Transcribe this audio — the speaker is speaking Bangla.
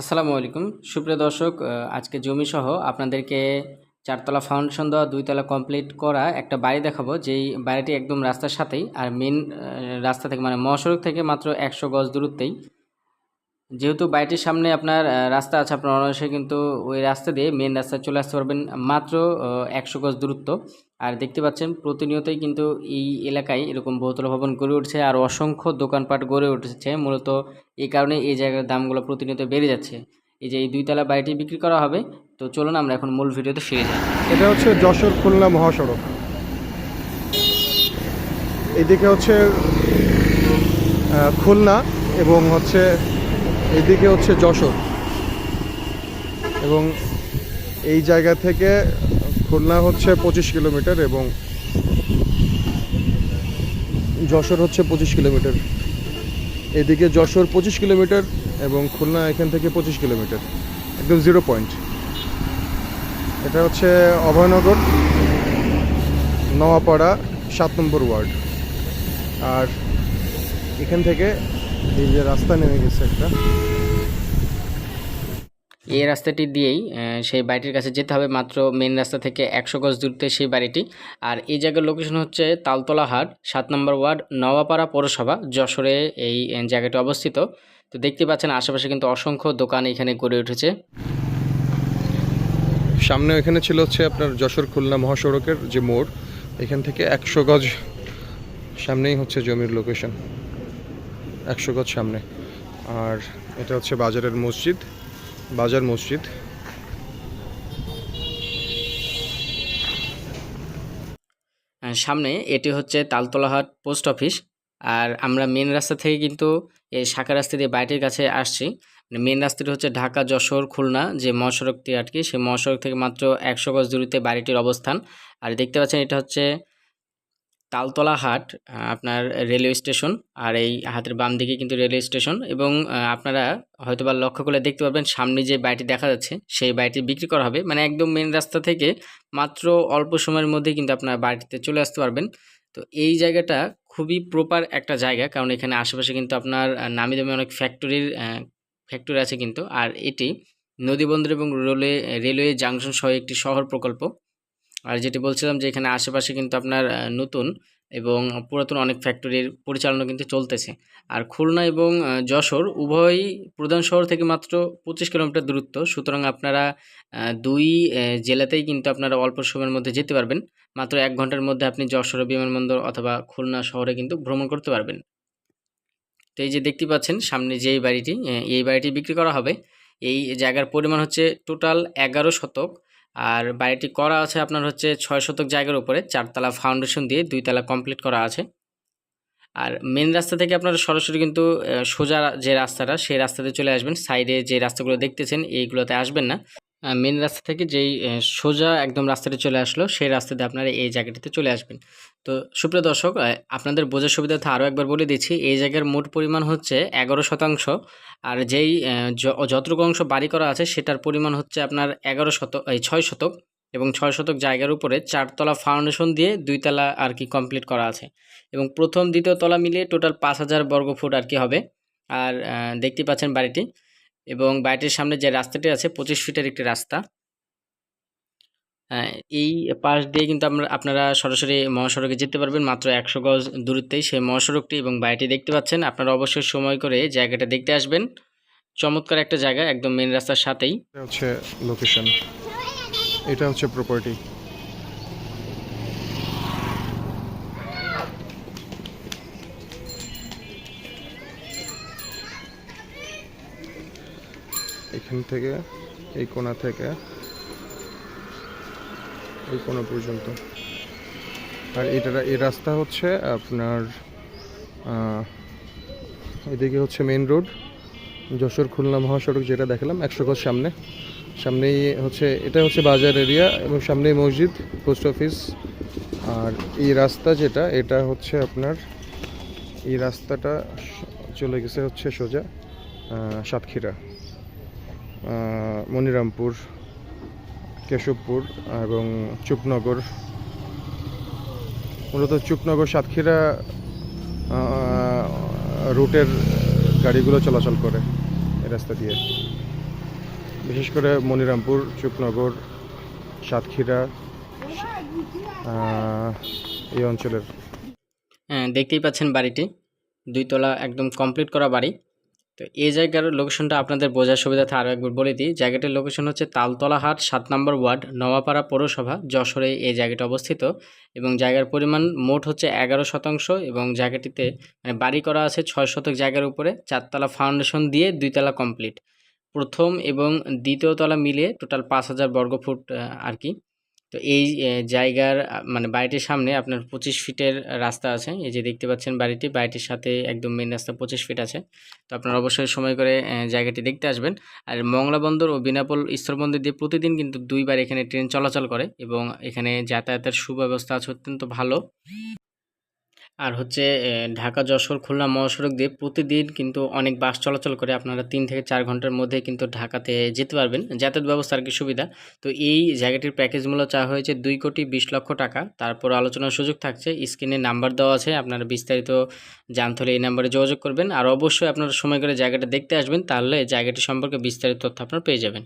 আসসালামু আলাইকুম। সুপ্রিয় দর্শক আজকে জমি সহ আপনাদেরকে চারতলা ফাউন্ডেশন দেওয়া, দুইতলা কমপ্লিট করা একটা বাড়ি দেখাবো। যেই বাড়িটি একদম রাস্তার সাথেই, আর মেন রাস্তা থেকে মানে মহাসড়ক থেকে মাত্র একশো গজ দূরত্বেই। যেহেতু বাড়িটির সামনে আপনার রাস্তা আছে আপনার অনায়াসে, কিন্তু ওই রাস্তা দিয়ে মেন রাস্তায় চলে আসতে পারবেন মাত্র একশো গজ দূরত্ব। আর দেখতে পাচ্ছেন, প্রতিনিয়তই কিন্তু এই এলাকায় এরকম বহুতল ভবন গড়ে উঠছে আর অসংখ্য দোকানপাট গড়ে উঠেছে। মূলত এই কারণে এই জায়গার দামগুলো প্রতিনিয়ত বেড়ে যাচ্ছে। এই যে এই দুইতলা বাড়িটি বিক্রি করা হবে, তো চলুন আমরা এখন মূল ভিডিওতে ফিরে যাই। এটা হচ্ছে যশোর খুলনা মহাসড়ক। এদিকে হচ্ছে খুলনা এবং হচ্ছে এদিকে হচ্ছে যশোর। এবং এই জায়গা থেকে খুলনা হচ্ছে পঁচিশ কিলোমিটার এবং যশোর হচ্ছে পঁচিশ কিলোমিটার। এদিকে যশোর পঁচিশ কিলোমিটার এবং খুলনা এখান থেকে পঁচিশ কিলোমিটার। একদম জিরো পয়েন্ট। এটা হচ্ছে অভয়নগর, নওয়াপাড়া, সাত নম্বর ওয়ার্ড। আর এখান থেকে এই যে রাস্তা নেমে গেছে একটা। এই রাস্তাটি দিয়েই সেই বাড়িটির কাছে যেতে হবে। মাত্র মেন রাস্তা থেকে একশো গজ দূরতে সেই বাড়িটি। আর এই জায়গার লোকেশন হচ্ছে তালতলা হাট সাত নম্বর ওয়ার্ড নওয়াপাড়া পৌরসভা যশোরে এই জায়গাটি অবস্থিত। তো দেখতে পাচ্ছেন আশেপাশে কিন্তু অসংখ্য দোকান এখানে গড়ে উঠেছে। সামনে এখানে ছিল হচ্ছে আপনার যশোর খুলনা মহাসড়কের যে মোড় এখান থেকে একশো গজ সামনেই হচ্ছে জমির লোকেশন একশো গজ সামনে। আর এটা হচ্ছে বাজারের মসজিদ, বাজার মসজিদ। সামনে এটি হচ্ছে তালতলাহাট পোস্ট অফিস। আর আমরা মেন রাস্তা থেকে কিন্তু এই শাখা রাস্তা দিয়ে বাড়িটির কাছে আসছি। মেন রাস্তাটি হচ্ছে ঢাকা, যশোর, খুলনা, যে মহাসড়কটি আর কি সেই মহাসড়ক থেকে মাত্র একশো গজ দূরত্বে বাড়িটির অবস্থান। আর দেখতে পাচ্ছেন এটা হচ্ছে তালতলা হাট আপনার রেলওয়ে স্টেশন আর এই হাতের বাম দিকে কিন্তু রেলওয়ে স্টেশন এবং আপনারা হয়তোবা লক্ষ্য করলে দেখতে পাবেন সামনে যে বাড়িটি দেখা যাচ্ছে সেই বাড়িটি বিক্রি করা হবে। মানে একদম মেন রাস্তা থেকে মাত্র অল্প সময়ের মধ্যেই কিন্তু আপনার বাড়িতে চলে আসতে পারবেন। তো এই জায়গাটা খুবই প্রপার একটা জায়গা কারণ এখানে আশেপাশে কিন্তু আপনার নামি দামি অনেক ফ্যাক্টরির ফ্যাক্টরি আছে কিন্তু। আর এটি নদীবন্দর এবং রেলওয়ে রেলওয়ে জাংশন সহ একটি শহর প্রকল্প। আর যেটি বলছিলাম যে এখানে আশেপাশে কিন্তু আপনার নতুন এবং পুরাতন অনেক ফ্যাক্টরির পরিচালনা কিন্তু চলতেছে। আর খুলনা এবং যশোর উভয়ই প্রধান শহর থেকে মাত্র পঁচিশ কিলোমিটার দূরত্ব। সুতরাং আপনারা দুই জেলাতেই কিন্তু আপনারা অল্প সময়ের মধ্যে যেতে পারবেন। মাত্র এক ঘণ্টার মধ্যে আপনি যশোর বিমানবন্দর অথবা খুলনা শহরে কিন্তু ভ্রমণ করতে পারবেন। তো এই যে দেখতে পাচ্ছেন, সামনে যে বাড়িটি এই বাড়িটি বিক্রি করা হবে। এই জায়গার পরিমাণ হচ্ছে টোটাল এগারো শতক। আর বাড়িটি করা আছে আপনার হচ্ছে ছয় শতক জায়গার উপরে, চারতলা ফাউন্ডেশন দিয়ে দুইতলা কমপ্লিট করা আছে। আর মেন রাস্তা থেকে আপনারা সরাসরি কিন্তু সোজা যে রাস্তাটা, সেই রাস্তাতে চলে আসবেন। সাইডে যে রাস্তাগুলো দেখতেছেন, এইগুলোতে আসবেন না। মেন রাস্তা থেকে যেই সোজা একদম রাস্তাটি চলে আসলো, সেই রাস্তাতে আপনারা এই জায়গাটিতে চলে আসবেন। তো সুপ্রিয় দর্শক আপনাদের বোঝার সুবিধার্থে আরও একবার বলে দিচ্ছি, এই জায়গার মোট পরিমাণ হচ্ছে এগারো শতাংশ। আর যেই যতটুকু অংশ বাড়ি করা আছে, সেটার পরিমাণ হচ্ছে আপনার এগারো শতক, এই ছয় শতক এবং ছয় শতক জায়গার উপরে চারতলা ফাউন্ডেশন দিয়ে দুইতলা আর কি কমপ্লিট করা আছে। এবং প্রথম, দ্বিতীয় তলা মিলিয়ে টোটাল পাঁচ হাজার বর্গ ফুট আর কি হবে। আর দেখতে পাচ্ছেন বাড়িটি। এবং বাড়িটির সামনে যে রাস্তাটি আছে পঁচিশ ফিটের একটি রাস্তা। আহ, এই পাশ দিয়ে কিন্তু আমরা আপনারা সরাসরি মহাসড়কে যেতে পারবেন মাত্র একশো গজ দূরত্বেই। সেই মহাসড়কটি এবং বাড়িটি দেখতে পাচ্ছেন আপনারা অবশ্যই সময় করে জায়গাটা দেখতে আসবেন। চমৎকার একটা জায়গা একদম মেন রাস্তার সাথেই। হচ্ছে লোকেশন এটা হচ্ছে প্রপার্টি এখান থেকে, এই কোণা থেকে, এই কোণা পর্যন্ত। আর এটা এই রাস্তা হচ্ছে আপনার এদিকে হচ্ছে মেন রোড যশোর খুলনা মহাসড়ক যেটা দেখালাম, একশো গজ সামনে। সামনেই হচ্ছে, এটা হচ্ছে বাজার এরিয়া এবং সামনেই মসজিদ, পোস্ট অফিস। আর এই রাস্তা যেটা, এটা হচ্ছে আপনার, এই রাস্তাটা চলে গেছে হচ্ছে সোজা সাতক্ষীরা। মনিরামপুর, কেশবপুর এবং চুপনগর। মূলত চুপনগর, সাতক্ষীরা রুটের গাড়িগুলো চলাচল করে এই রাস্তা দিয়ে। বিশেষ করে মনিরামপুর, চুপনগর, সাতক্ষীরা এই অঞ্চলের। হ্যাঁ দেখতেই পাচ্ছেন বাড়িটি। দুইতলা একদম কমপ্লিট করা বাড়ি। তো এই জায়গার লোকেশনটা আপনাদের বোঝার সুবিধাতে আরও একবার বলে দিই। জায়গাটির লোকেশন হচ্ছে তালতলা হাট সাত নম্বর ওয়ার্ড, নওয়াপাড়া পৌরসভা, যশোরে এই জায়গাটা অবস্থিত। এবং জায়গার পরিমাণ মোট হচ্ছে এগারো শতাংশ এবং জায়গাটিতে মানে বাড়ি করা আছে ছয় শতক জায়গার উপরে, চারতলা ফাউন্ডেশন দিয়ে দুইতলা কমপ্লিট প্রথম এবং দ্বিতীয় তলা মিলিয়ে টোটাল পাঁচ হাজার বর্গফুট আর কি। তো এই জায়গার মানে বাড়িটির সামনে আপনার পঁচিশ ফিটের রাস্তা আছে। এই যে দেখতে পাচ্ছেন বাড়িটি, বাড়িটির সাথে একদম মেন রাস্তা পঁচিশ ফিট আছে। তো আপনারা অবশ্যই সময় করে জায়গাটি দেখতে আসবেন। আর মংলা বন্দর ও বিনাপোল স্থলবন্দর দিয়ে প্রতিদিন কিন্তু দুইবার এখানে ট্রেন চলাচল করে এবং এখানে যাতায়াতের সুব্যবস্থা আছে অত্যন্ত ভালো। আর হচ্ছে ঢাকা, যশোর, খুলনা, মহাসড়ক দিয়ে প্রতিদিন কিন্তু অনেক বাস চলাচল করে। আপনারা তিন থেকে চার ঘণ্টার মধ্যে কিন্তু ঢাকাতে যেতে পারবেন। যাতায়াত ব্যবস্থা আর কি সুবিধা। তো এই জায়গাটির প্যাকেজ চাওয়া হয়েছে দুই কোটি বিশ লক্ষ টাকা। তারপর আলোচনার সুযোগ থাকছে। স্ক্রিনে নাম্বার দেওয়া আছে। আপনারা বিস্তারিত জানতে হলে এই নাম্বারে যোগাযোগ করবেন। আর অবশ্যই আপনারা সময় করে জায়গাটা দেখতে আসবেন। তাহলে জায়গাটি সম্পর্কে বিস্তারিত তথ্য আপনারা পেয়ে যাবেন।